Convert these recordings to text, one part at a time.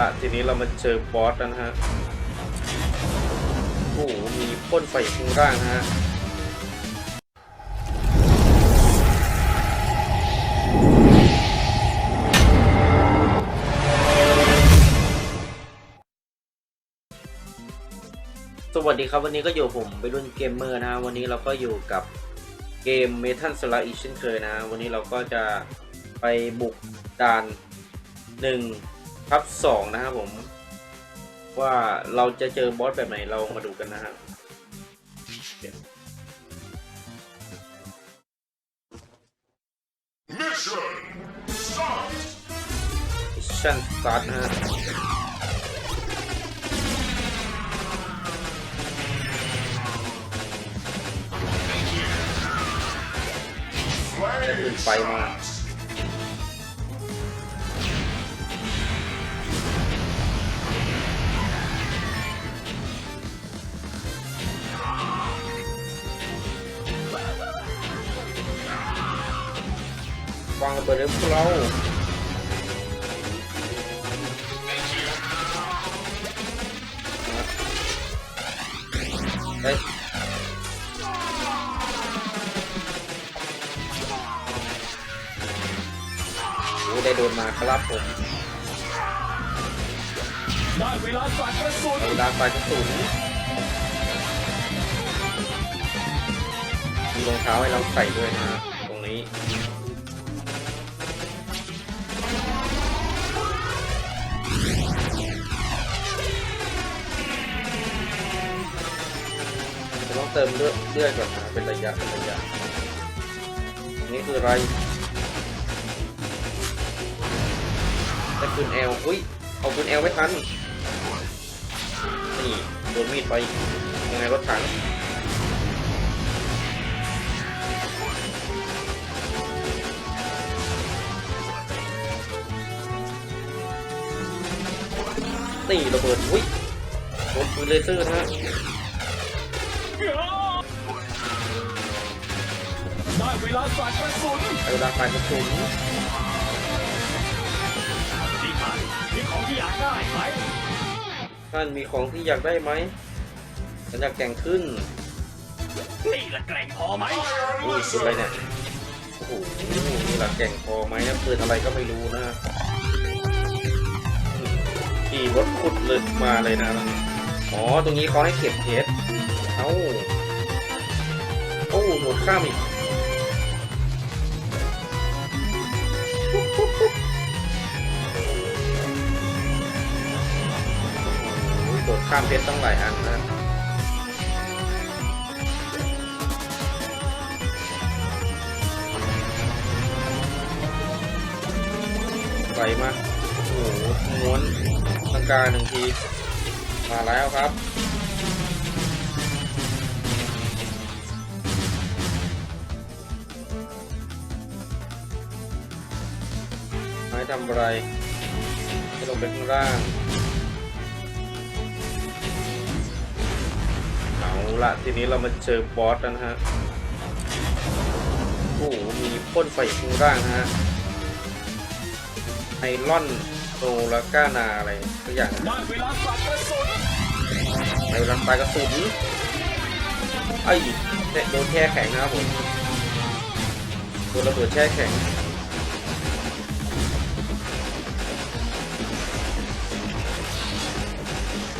ละทีนี้เรามาเจอบอสแล้วนะฮะ โอ้โหมีพ่นไฟข้างล่างนะฮะสวัสดีครับวันนี้ก็อยู่ผมไปรุ่นเกมเมอร์นะฮะวันนี้เราก็อยู่กับเกมเมทัลสลาอีกเช่นเคยนะ วันนี้เราก็จะไปบุกด่าน1 ทับ2นะครับผม ว่าเราจะเจอบอสแบบไหนเรามาดูกันนะฮะ Mission start! มิชชั่นสตาร์ทนะฮะได้ปืนไฟมา วางระเบิดเลยพวกเราเฮ้ยโอ้ได้โดนมาครับผมได้เวลาสาดกระสุนเอาดาบไปกระสุนมีรองเท้าให้เราใส่ด้วยนะ เติมเลือดเลือดก่อนนะเป็นระยะเป็นระยะนี้คืออะไรแต่คุณแอลอุ้ยเอาคุณแอลไม่ทันนี่โดนมีดไปยังไงรถถังนี่ระเบิดอุ้ยโดนปืนเลเซอร์นะ เวลาสาดกระสุนไอ้เวลาไฟกระสุนดีมากมีของที่อยากได้ไหมท่านมีของที่อยากได้ไหมฉันอยากแข่งขึ้น นี่ละแกร่งพอไหมอุ้ยปืนอะไรเนี่ย โอ้โห นี่หลักแก่งพอไหมนะปืนอะไรก็ไม่รู้นะขี่รถขุดเลยมาเลยนะ อ๋อ ตรงนี้เขาให้เก็บเพชรเอ้า โอ้หนวดข้ามอีก โอ้ยโดดข้ามเพชรต้องหลายอันนะไหลมาโอ้โหม้วนตังกาหนึ่งที มาแล้วครับไม้ทำอะไรให้ลงไปข้างล่าง ละทีนี้เรามาเจอบอสแล้วนะฮะ โอ้โหมีพ่นไฟข้างล่างนะฮะไอรอนโซลาก้านาอะไรสักอย่างได้เวลาสากระสุนไอรันปลายกระสุนไอ้เนี่ยโดนแช่แข็งนะครับผมโดนระเบิดแช่แข็ง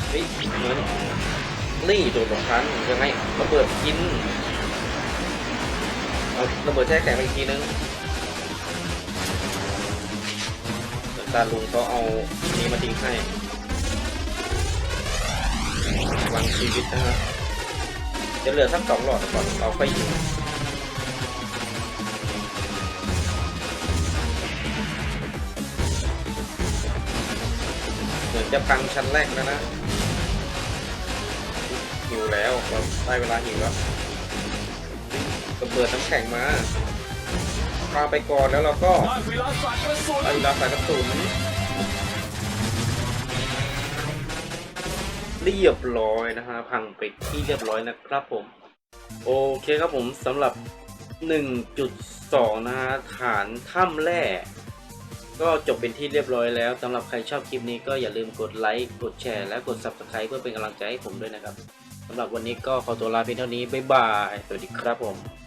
เฮ้ยเหมือน นี่โดนสองครั้งยังไงระเบิดกินเอาระเบิดแช่แข็งไปอีกทีนึงตาลุงเขาเอานี้มาทิ้งให้วางชีวิตนะฮะจะเหลือสักสองหลอดก่อนเราค่อยยิงเหมือนจะพังชั้นแรกแล้วนะ หิวแล้วเราได้เวลาหิวแล้วระเปิดน้ำแข็งมาปาไปก่อนแล้วเราก็ได้เาสายกระสุนได้เวลาสายกระสุนเรียบร้อยนะฮะพังไปที่เรียบร้อยนะครับผม โอเคครับผมสำหรับ 1.2 นะฮะฐานถ้ำแร่ก็จบเป็นที่เรียบร้อยแล้วสำหรับใครชอบคลิปนี้ก็อย่าลืมกดไลค์ กดแชร์ และกด Subscribe เพื่อเป็นกำลังใจให้ผมด้วยนะครับ สำหรับวันนี้ก็ขอตัวลาเพียงเท่านี้ บ๊ายบาย สวัสดีครับผม